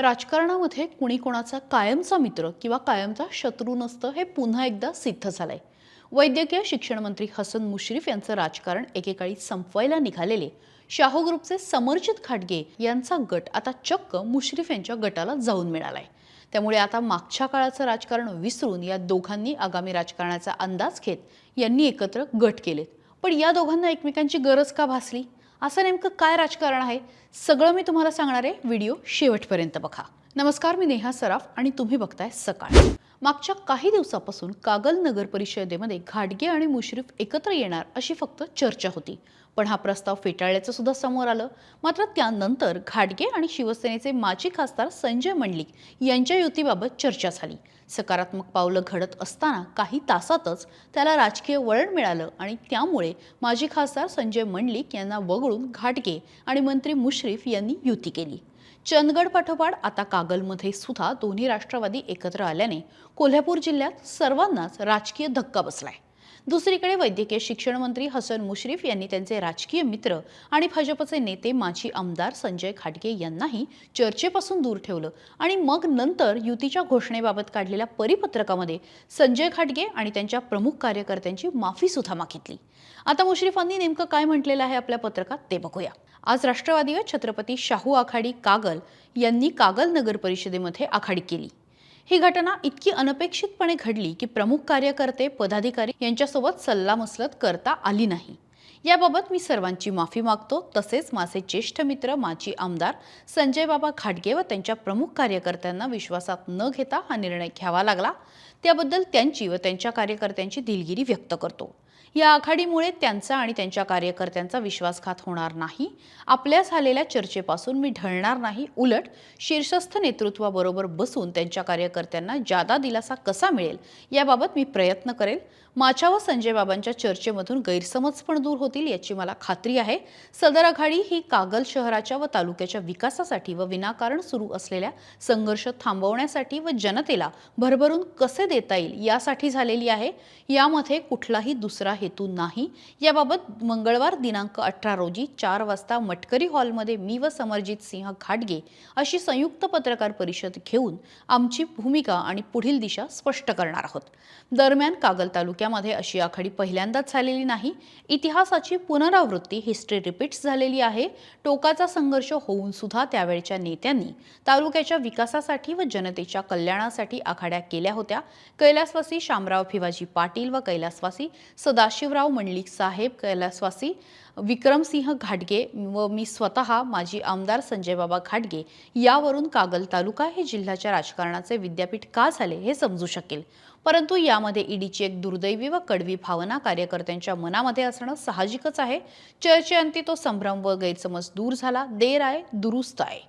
राजकारणामध्ये कुणी कोणाचा कायमचा मित्र किंवा कायमचा शत्रू नसतं हे पुन्हा एकदा सिद्ध झालंय. वैद्यकीय शिक्षण मंत्री हसन मुश्रीफ यांचं राजकारण एकेकाळी संपवायला निघालेले. शाहू ग्रुपचे समर्जित खाटगे यांचा गट आता चक्क मुश्रीफ यांच्या गटाला जाऊन मिळालाय. त्यामुळे आता मागच्या काळाचं राजकारण विसरून या दोघांनी आगामी राजकारणाचा अंदाज घेत यांनी एकत्र गट केलेत. पण या दोघांना एकमेकांची गरज का भासली? असं नेमकं काय राजकारण आहे? सगळं मी तुम्हाला सांगणार आहे. व्हिडिओ शेवटपर्यंत बघा. नमस्कार मी नेहा सराफ आणि तुम्ही बघताय सकाळ. मागच्या काही दिवसापासून कागल नगर परिषदेमध्ये घाटगे आणि मुश्रीफ एकत्र येणार अशी फक्त चर्चा होती. पण हा प्रस्ताव फेटाळल्याचं सुद्धा समोर आलं. मात्र त्यानंतर घाटगे आणि शिवसेनेचे माजी खासदार संजय मंडलिक यांच्या युतीबाबत चर्चा झाली. सकारात्मक पावलं घडत असताना काही तासातच त्याला राजकीय वळण मिळालं आणि त्यामुळे माजी खासदार संजय मंडलिक यांना वगळून घाटगे आणि मंत्री मुश्रीफ यांनी युती केली. चंदगड पाठोपाठ आता कागलमध्ये सुद्धा दोन्ही राष्ट्रवादी एकत्र आल्याने कोल्हापूर जिल्ह्यात सर्वांनाच राजकीय धक्का बसलाय. दुसरीकडे वैद्यकीय शिक्षण मंत्री हसन मुश्रीफ यांनी त्यांचे राजकीय मित्र आणि भाजपचे नेते माजी आमदार संजय खाटगे यांनाही चर्चेपासून दूर ठेवलं आणि मग नंतर युतीच्या घोषणेबाबत काढलेल्या परिपत्रकामध्ये संजय खाटगे आणि त्यांच्या प्रमुख कार्यकर्त्यांची माफी सुद्धा मागितली. आता मुश्रीफांनी नेमकं काय म्हटलेलं आहे आपल्या पत्रकात ते बघूया. आज राष्ट्रवादी व छत्रपती शाहू आखाडी कागल यांनी कागल नगर परिषदेमध्ये आखाडी केली. ही घटना इतकी अनपेक्षितपणे घडली की प्रमुख कार्यकर्ते पदाधिकारी यांच्यासोबत सल्लामसलत करता आली नाही. याबाबत मी सर्वांची माफी मागतो. तसेच माझे ज्येष्ठ मित्र माजी आमदार संजय बाबा खाडगे व त्यांच्या प्रमुख कार्यकर्त्यांना विश्वासात न घेता हा निर्णय घ्यावा लागला. त्याबद्दल त्यांची व त्यांच्या कार्यकर्त्यांची दिलगिरी व्यक्त करतो. या आघाडीमुळे त्यांचा आणि त्यांच्या कार्यकर्त्यांचा विश्वासघात होणार नाही. आपल्या झालेल्या चर्चेपासून मी ढळणार नाही. उलट शीर्षस्थ नेतृत्वाबरोबर बसून त्यांच्या कार्यकर्त्यांना जादा दिलासा कसा मिळेल याबाबत मी प्रयत्न करेल माझ्या व संजय बाबांच्या चर्चेमधून गैरसमज पण दूर होतील याची मला खात्री आहे. सदर आघाडी ही कागल शहराच्या व तालुक्याच्या विकासासाठी व विनाकारण सुरू असलेल्या संघर्ष थांबवण्यासाठी व जनतेला भरभरून कसे देता येईल यासाठी झालेली आहे. यामध्ये कुठलाही दुसरा हेतू नाही. याबाबत मंगळवार दिनांक अठरा रोजी चार वाजता मटकरी हॉलमध्ये मी व समरजित सिंह घाटगे अशी संयुक्त पत्रकार परिषद घेऊन आमची भूमिका आणि पुढील दिशा स्पष्ट करणार आहोत. दरम्यान कागल तालुक्यामध्ये अशी आखाडी पहिल्यांदाच झालेली नाही. इतिहासाची पुनरावृत्ती हिस्ट्री रिपीट्स झालेली आहे. टोकाचा संघर्ष होऊन सुद्धा त्यावेळच्या नेत्यांनी तालुक्याच्या विकासासाठी व जनतेच्या कल्याणासाठी आखाड्या केल्या होत्या. कैलासवासी शामराव भिवाजी पाटील व कैलासवासी सदाशिवराव मंडलिक साहेब कैलासवासी विक्रमसिंह घाटगे व मी स्वतः माजी आमदार संजय बाबा घाटगे यावरून कागल तालुका हे जिल्ह्याच्या राजकारणाचे विद्यापीठ का झाले हे समजू शकेल. परंतु यामध्ये ईडीची एक दुर्दैवी व कडवी भावना कार्यकर्त्यांच्या मनामध्ये असणं साहजिकच आहे. चर्चेअंती तो संभ्रम व गैरसमज दूर झाला देर आहे दुरुस्त आहे.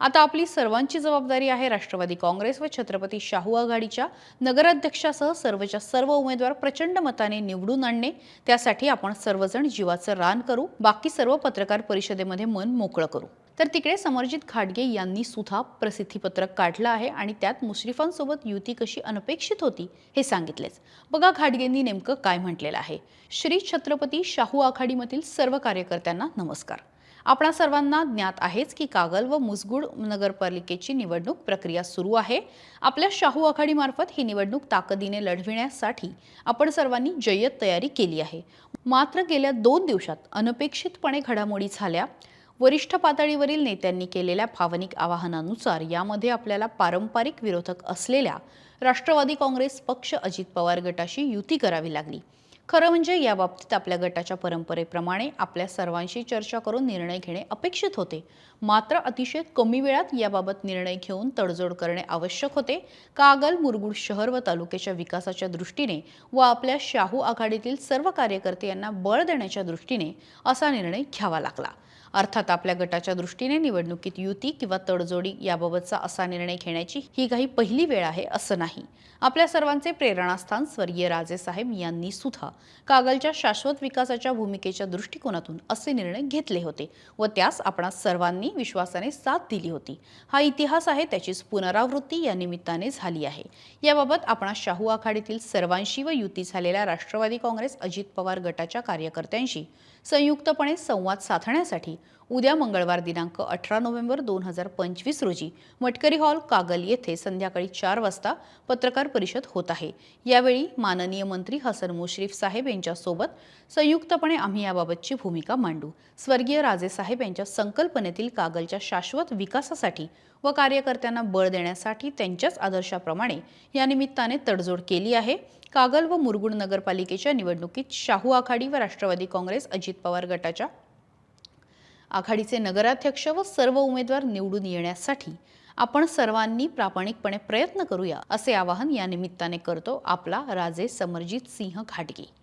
आता आपली सर्वांची जबाबदारी आहे राष्ट्रवादी काँग्रेस व छत्रपती शाहू आघाडीच्या नगराध्यक्षासह सर्वच्या सर्व उमेदवार प्रचंड मताने निवडून आणणे. त्यासाठी आपण सर्वजण जीवाचं रान करू. बाकी सर्व पत्रकार परिषदेमध्ये मन मोकळं करू. तर तिकडे समरजित खाडगे यांनी सुद्धा प्रसिद्धीपत्रक काढलं आहे आणि त्यात मुश्रीफांसोबत युती कशी अनपेक्षित होती हे सांगितलेच. बघा खाडगेंनी नेमकं काय म्हटलेलं आहे. श्री छत्रपती शाहू आघाडीमधील सर्व कार्यकर्त्यांना नमस्कार. आपणा सर्वांना ज्ञात आहेच की कागल व मुसगुड नगरपालिकेची निवडणूक प्रक्रिया सुरू आहे. आपल्या शाहू आघाडीमार्फत ही निवडणूक ताकदीने लढविण्यासाठी आपण सर्वांनी जय्यत तयारी केली आहे. मात्र गेल्या दोन दिवसात अनपेक्षितपणे घडामोडी झाल्या. वरिष्ठ पातळीवरील नेत्यांनी केलेल्या भावनिक आवाहनानुसार यामध्ये आपल्याला पारंपरिक विरोधक असलेल्या राष्ट्रवादी काँग्रेस पक्ष अजित पवार गटाशी युती करावी लागली. खरं म्हणजे याबाबतीत आपल्या गटाच्या परंपरेप्रमाणे आपल्या सर्वांशी चर्चा करून निर्णय घेणे अपेक्षित होते. मात्र अतिशय कमी वेळात याबाबत निर्णय घेऊन तडजोड करणे आवश्यक होते. कागल मुरगुड शहर व तालुक्याच्या विकासाच्या दृष्टीने व आपल्या शाहू आघाडीतील सर्व कार्यकर्ते यांना बळ देण्याच्या दृष्टीने असा निर्णय घ्यावा लागला. अर्थात आपल्या गटाच्या दृष्टीने निवडणुकीत युती किंवा तडजोडी याबाबतचा असा निर्णय घेण्याची ही काही पहिली वेळ आहे असं नाही. आपल्या सर्वांचे प्रेरणास्थान स्वर्गीय राजेसाहेब यांनी सुद्धा कागलच्या शाश्वत विकासाच्या भूमिकेच्या दृष्टिकोनातून असे निर्णय घेतले होते व त्यास आपणा सर्वांनी विश्वासाने साथ दिली होती. हा इतिहास आहे त्याचीच पुनरावृत्ती या निमित्ताने झाली आहे. याबाबत आपणा शाहू आघाडीतील सर्वांशी व युती झालेल्या राष्ट्रवादी काँग्रेस अजित पवार गटाच्या कार्यकर्त्यांशी संयुक्तपणे संवाद साधण्यासाठी उद्या मंगळवार दिनांक अठरा नोव्हेंबर दोन हजार पंचवीस रोजी मटकरी हॉल कागल येथे संध्याकाळी चार वाजता पत्रकार परिषद होत आहे. यावेळी माननीय मंत्री हसन मुश्रीफ साहेब यांच्यासोबत संयुक्तपणे आम्ही याबाबतची भूमिका मांडू. स्वर्गीय राजेसाहेब यांच्या संकल्पनेतील कागलच्या शाश्वत विकासासाठी व कार्यकर्त्यांना बळ देण्यासाठी त्यांच्याच आदर्शाप्रमाणे या निमित्ताने तडजोड केली आहे. कागल व मुरगुड नगरपालिकेच्या निवडणुकीत शाहू आघाडी व राष्ट्रवादी काँग्रेस अजित पवार गटाच्या आघाडीचे नगराध्यक्ष व सर्व उमेदवार निवडून येण्यासाठी आपण सर्वांनी प्रामाणिकपणे प्रयत्न करूया असे आवाहन या निमित्ताने करतो आपला राजे समरजित सिंह घाटगे.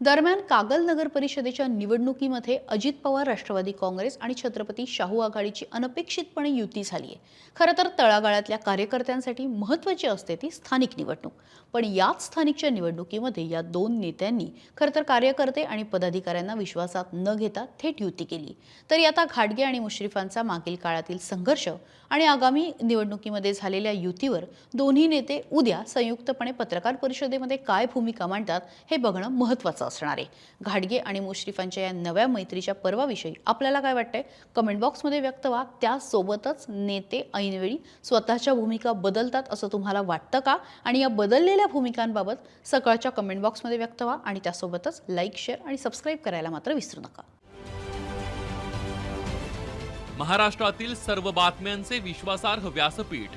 दरम्यान कागल नगर परिषदेच्या निवडणुकीमध्ये अजित पवार राष्ट्रवादी काँग्रेस आणि छत्रपती शाहू आघाडीची अनपेक्षितपणे युती झाली आहे खरं तर तळागाळातल्या कार्यकर्त्यांसाठी महत्त्वाची असते ती स्थानिक निवडणूक. पण याच स्थानिकच्या निवडणुकीमध्ये या दोन नेत्यांनी खरं तर कार्यकर्ते आणि पदाधिकाऱ्यांना विश्वासात न घेता थेट युती केली. तरी आता घाटगे आणि मुश्रीफांचा मागील काळातील संघर्ष आणि आगामी निवडणुकीमध्ये झालेल्या युतीवर दोन्ही नेते उद्या संयुक्तपणे पत्रकार परिषदेमध्ये काय भूमिका मांडतात हे बघणं महत्त्वाचं असणार आहे घाडगे आणि मुश्रीफांच्या या नव्या मैत्रीच्या पर्वाविषयी आपल्याला काय वाटतंय? कमेंट बॉक्समध्ये व्यक्त व्हा. त्यासोबतच नेते ऐनवेळी स्वतःच्या भूमिका बदलतात असं तुम्हाला वाटतं का? आणि या बदललेल्या भूमिकांबाबत सकाळच्या कमेंट बॉक्समध्ये व्यक्त व्हा आणि त्यासोबतच लाईक शेअर आणि सबस्क्राईब करायला मात्र विसरू नका. महाराष्ट्रातील सर्व बातम्यांचे विश्वासार्ह व्यासपीठ